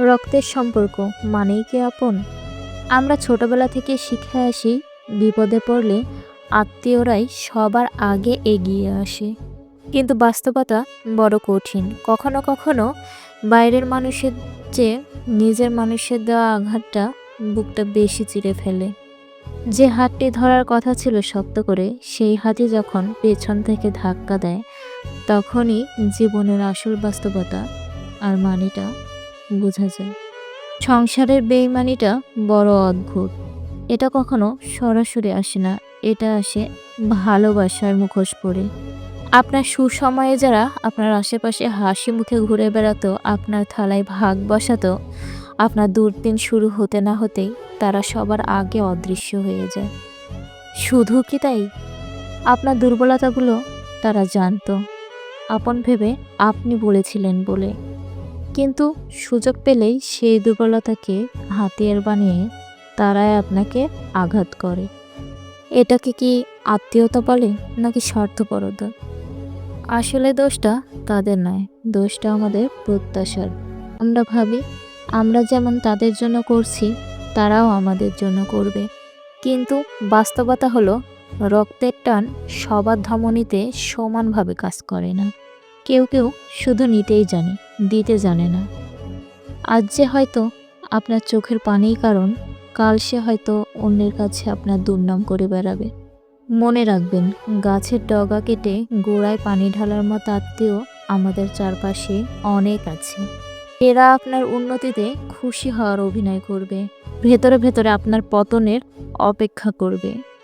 রক্তের সম্পর্ক মানেই কি আপন? আমরা ছোটবেলা থেকে শিখে আসি, বিপদে পড়লে আত্মীয়রাই সবার আগে এগিয়ে আসে। কিন্তু বাস্তবতা বড় কঠিন। কখনো কখনো বাইরের মানুষের চেয়ে নিজের মানুষের দেওয়া আঘাতটা বুকটা বেশি চিরে ফেলে। যে হাতটি ধরার কথা ছিল শক্ত করে, সেই হাতই যখন পেছন থেকে ধাক্কা দেয়, তখনই জীবনের আসল বাস্তবতা আর মানিটা বোঝা যায়। সংসারের বেইমানিটা বড় অদ্ভুত। এটা কখনো সরাসরি আসে না, এটা আসে ভালোবাসার মুখোশ পড়ে আপনার সুসময়ে যারা আপনার আশেপাশে হাসি মুখে ঘুরে বেড়াতো, আপনার থালায় ভাগ বসাতো, আপনার দুর্দিন শুরু হতে না হতেই তারা সবার আগে অদৃশ্য হয়ে যায়। শুধু কি তাই? আপনার দুর্বলতাগুলো তারা জানতো। আপন ভেবে আপনি বলেছিলেন বলে। কিন্তু সুযোগ পেলেই সেই দুর্বলতাকে হাতিয়ার বানিয়ে তারাই আপনাকে আঘাত করে। এটাকে কি আত্মীয়তা বলে নাকি স্বার্থপরতা? আসলে দোষটা তাদের নয়, দোষটা আমাদের প্রত্যাশার। আমরা ভাবি, আমরা যেমন তাদের জন্য করছি, তারাও আমাদের জন্য করবে। কিন্তু বাস্তবতা হলো, রক্তের টান সবার ধমনীতে সমানভাবে কাজ করে না। কেউ কেউ শুধু নিতেই জানে, দিতে জানে না। আজ যে হয়তো আপনার চোখের পানেই কারণ, কাল সে হয়তো অন্যের কাছে আপনার দুর্নাম করে বেড়াবে। মনে রাখবেন, গাছের ডগা কেটে গোড়ায় পানি ঢালার মতো আত্মীয় আমাদের চারপাশে অনেক আছে। এরা আপনার উন্নতিতে খুশি হওয়ার অভিনয় করবে, ভেতরে ভেতরে আপনার পতনের অপেক্ষা করবে।